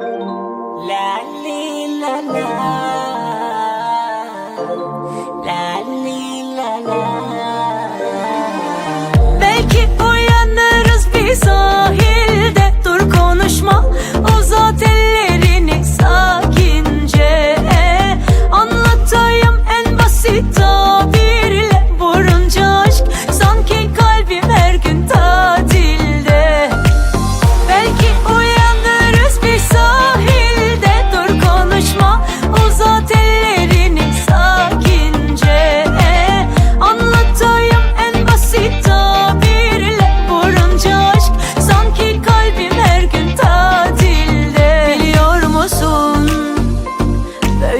La, li, la, la.